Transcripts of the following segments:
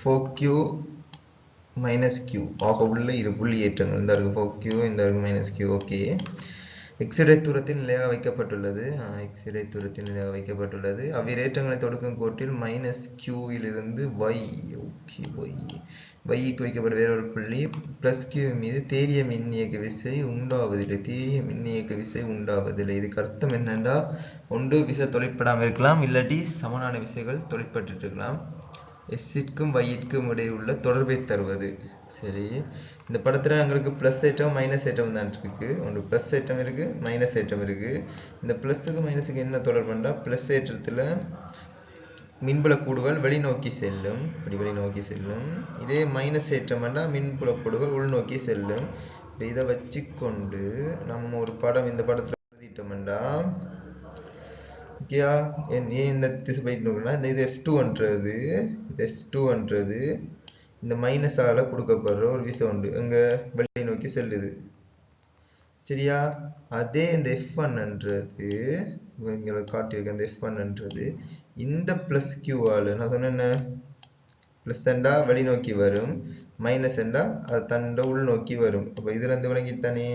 Four Q minus Q ஆக உள்ள இரு புள்ளி ஏற்றங்கள் இந்த இருக்கு ஃபோர் கியூ இந்த இருக்கு மைனஸ் கியூ ஓகே எக்ஸ் தூரத்தில் நிலையாக வைக்கப்பட்டுள்ளது. எக்ஸ் தூரத்தில் நிலையாக வைக்கப்பட்டுள்ளது. அவ்விரேற்றங்களை தொடுக்கும் கோட்டில் மைனஸ் கியூவிலிருந்து ஒய் ஓகே ஒய் வைக்கு வைக்கப்பட்ட வேறொரு புள்ளி. ப்ளஸ் கியூ மீது தேரிய மின்னியக்க விசை உண்டாவதில்லை. தேரிய மின்னியக்க விசை உண்டாவதில்லை. இதுக்கு அர்த்தம் என்னன்னா ஒன்று விசை தொழிற்படாமல் இருக்கலாம். இல்லாட்டி சமனான விசைகள் தொழிற்பட்டு இருக்கலாம் எஸ்ஸிற்கும் வையிற்கும் இடையே உள்ள தொடர்பை தருவது. சரி. இந்த படத்துல எங்களுக்கு ப்ளஸ் ஐட்டம் மைனஸ் ஐட்டம் தான் இருக்கு. ஒன்று ப்ளஸ் ஐட்டம் இருக்கு மைனஸ் ஐட்டம் இருக்கு. இந்த ப்ளஸ்ஸுக்கு மைனஸுக்கு என்ன தொடர்புண்டா ப்ளஸ் ஐட்டத்தில் மின்புல கூடுகள் வெளிநோக்கி செல்லும். இப்படி வெளிநோக்கி செல்லும். இதே மைனஸ் ஐட்டம்னா மின்புல கூடுகள் உள்நோக்கி செல்லும். இப்ப இதை வச்சுக்கொண்டு நம்ம ஒரு படம் இந்த படத்தில் எழுதிட்டோம்டா ஓகேயா ஏன் இந்த திசை போயிட்டு இந்த இது எஃப் டூன்றது இந்த எஃப் டூன்றது இந்த மைனஸால கொடுக்கப்படுற ஒரு விசை உண்டு. அங்க வெளியை நோக்கி செல்லுது. சரியா? அதே இந்த எஃப் ஒன்ன்றது இங்களை காட்டியிருக்க இந்த எஃப் ஒன்ன்றது இந்த ப்ளஸ் கியூ கியூவால் நான் சொன்னேன் ப்ளஸ் எண்டா வெளிநோக்கி வரும் மைனஸ் அண்டா அது தண்ட உள் நோக்கி வரும். அப்போ இதுல இருந்து விளங்கிட்டு தானே?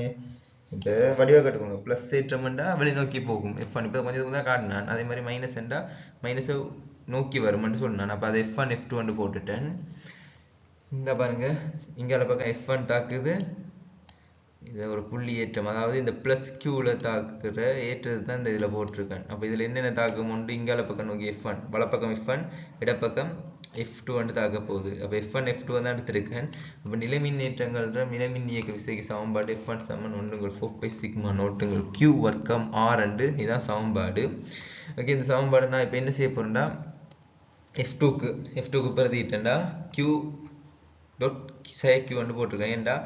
இப்போ வடிவா கட்டுக்கோங்க. ப்ளஸ் ஏற்றம்ண்டா வெளிநோக்கி போகும். எஃப் ஒன் இப்போ கொஞ்சம் தான் காட்டினான். அதே மாதிரி மைனஸ் என்றா மைனஸை நோக்கி வரும்னு சொன்னான். அப்போ அதை எஃப் ஒன் எஃப் டூ வந்து போட்டுட்டேன். இந்த பாருங்க. இங்கால பக்கம் எஃப் ஒன் தாக்குது. இது ஒரு புள்ளி ஏற்றம். அதாவது இந்த ப்ளஸ் கியூவில் தாக்குற ஏற்றது தான் இந்த இதில் போட்டிருக்கேன். அப்போ இதில் என்னென்ன தாக்கம் உண்டு? இங்கால பக்கம் நோக்கி எஃப் ஒன் வலப்பக்கம் எஃப் ஒன் இடப்பக்கம் எஃப் டூ வந்து தாக்க போகுது. அப்போ எஃப் ஒன் எஃப் டூ தான் எடுத்திருக்கேன். அப்போ நிலைமின் ஏற்றங்கள்ன்ற நிலைமின் இயக்க விசைக்கு சமன்பாடு எஃப் ஒன் சமன் ஒன்றுங்கள் ஃபோர் பை சிக்மா நோட்டுங்கள் கியூ வர்க்கம் ஆர் அண்டு இதுதான் சமன்பாடு. ஓகே இந்த சமன்பாடு நான் இப்போ என்ன செய்ய போகிறேன்னா எஃப் டூக்கு எஃப் டூக்கு பிரதிட்டேன்டா கியூ டாட் சே கியூ வந்து போட்டிருக்கேன். ஏன்டா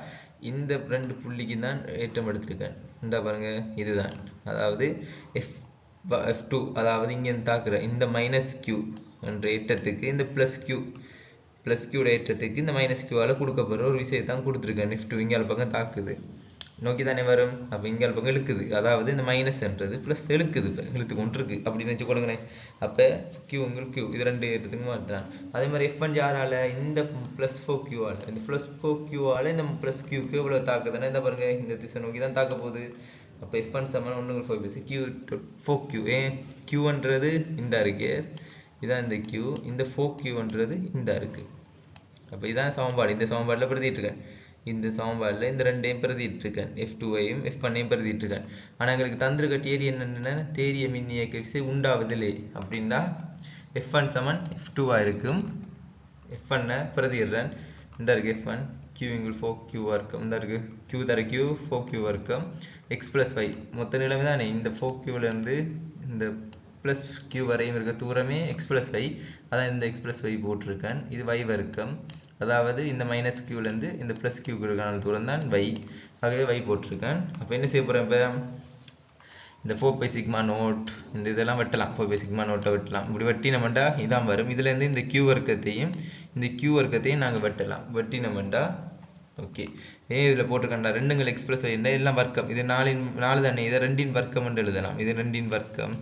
இந்த ரெண்டு புள்ளிக்கு தான் ஏற்றம் எடுத்திருக்கேன். இந்த பாருங்க இதுதான். அதாவது எஃப் எஃப் டூ அதாவது இங்கே தாக்குற இந்த மைனஸ் கியூ என்ற ஏற்றத்துக்கு இந்த ப்ளஸ் கியூ ப்ளஸ் கியூட ஏற்றத்துக்கு இந்த மைனஸ் கியூவால் கொடுக்கப்படுற ஒரு விஷயத்தை தான் கொடுத்துருக்கேன் எஃப் இங்கே பக்கம் தாக்குது. நோக்கி தானே வரும்? அப்போ இங்கே பக்கம் இழுக்குது. அதாவது இந்த மைனஸ்ன்றது ப்ளஸ் இழுக்குது இப்போ. இழுத்து கொண்டு இருக்கு அப்படின்னு வச்சு கொடுங்களேன். அப்போ கியூ உங்களுக்கு கியூ இது ரெண்டு ஏற்றத்துக்கு மாற்றுறான் அதே மாதிரி எஃப் ஒன் யாரால இந்த ப்ளஸ் ஃபோர் கியூவால் இந்த ப்ளஸ் ஃபோர் கியூவால் இந்த ப்ளஸ் கியூக்கு இவ்வளோ தாக்குதுன்னா இந்த பாருங்க இந்த திசை நோக்கி தான் தாக்க போகுது. அப்போ எஃப் அண்ட் சமன் ஒன்று ஃபோர் பேசி கியூ ஃபோர் கியூ ஏன்? கியூன்றது இந்த இருக்கு இதான் இந்த கியூ இந்த ஃபோர் கியூன்றது இந்த இருக்கு அப்போ இதான் சமன்பாடு. இந்த சமன்பாடில் பிரதிட்டுருக்கேன் இந்த சமன்பாடில் இந்த ரெண்டையும் பிரதிட்டு இருக்கேன் எஃப் டூவையும் எஃப் ஒன்னையும் பிரதிட்டுருக்கேன் ஆனால் எங்களுக்கு தந்திருக்க தேரி என்னென்ன தேரிய மின் இயக்க விசை உண்டாவதில்லை அப்படின்னா எஃப் ஒன் சமன் எஃப் டூவாக இருக்கும். எஃப் ஒன்னை பிரதிடுறேன் இந்த இருக்கு எஃப் ஒன் கியூ இங்குள் ஃபோர் கியூ வர்க்கம் இந்த இருக்கு கியூ தர கியூ ஃபோர் கியூ வர்க்கம் எக்ஸ் ப்ளஸ் ஃபைவ் மொத்த நிலைமை தானே? இந்த ஃபோர் கியூலேருந்து இந்த ப்ளஸ் கியூ வரையும் இருக்க தூரமே எக்ஸ் ப்ளஸ் ஒய் அதான் இந்த எக்ஸ் ப்ளஸ் ஒய் போட்டிருக்கேன். இது வை வர்க்கம். அதாவது இந்த மைனஸ் கியூலேருந்து இந்த ப்ளஸ் கியூக்குக்கான தூரம் தான் வை ஆகவே வை போட்டிருக்கேன். அப்போ என்ன செய்ய போகிறேன் இப்போ? இந்த ஃபோர் பை சிக்மா நோட் இந்த இதெல்லாம் வெட்டலாம். ஃபோர் பை சிக்மா நோட்டை வெட்டலாம். இப்படி வெட்டினமெண்டா இதான் வரும். இதுலேருந்து இந்த கியூ வர்க்கத்தையும் இந்த கியூ வர்க்கத்தையும் நாங்கள் வெட்டலாம். வெட்டினமெண்டா ஓகே ஏன் இதில் போட்டிருக்கேன்டா? ரெண்டுங்கள் எக்ஸ்பிரஸ் என்ன? எல்லாம் வர்க்கம். இது நாலின் நாலு தானே. இதை ரெண்டின் வர்க்கம் என்று எழுதலாம். இது ரெண்டின் வர்க்கம்.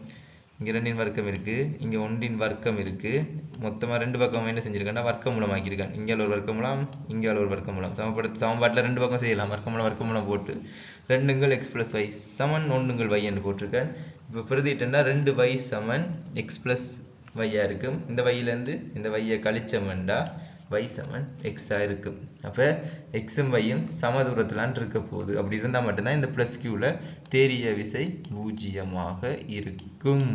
இங்கே ரெண்டின் வர்க்கம் இருக்குது இங்கே ஒன்றின் வர்க்கம் இருக்குது மொத்தமாக ரெண்டு பக்கம் என்ன செஞ்சுருக்கேன்னா வர்க்க மூலம் ஆக்கியிருக்கேன் இங்கே ஒரு வர்க்க மூலம் இங்கே ஒரு வர்க்க மூலம் சமப்படுத்த சமன்பாட்டில் ரெண்டு பக்கம் செய்யலாம். வர்க்க மூலம் வர்க்க மூலம் போட்டு ரெண்டுங்கள் எக்ஸ் ப்ளஸ் ஒய் சமன் ஒன்றுங்கள் வை என்று போட்டிருக்கேன் இப்போ பிரதிட்டேன்னா ரெண்டு வை சமன் எக்ஸ் ப்ளஸ் வையாக இருக்கும். இந்த வையிலேருந்து இந்த வையை கழிச்சமெண்டா y சமன் எக்ஸாக இருக்கும் அப்போ எக்ஸும் வையும் சம தூரத்திலான் இருக்க போகுது. அப்படி இருந்தால் மட்டும்தான் இந்த ப்ளஸ் கியூவில் தேரிய விசை பூஜ்ஜியமாக இருக்கும்.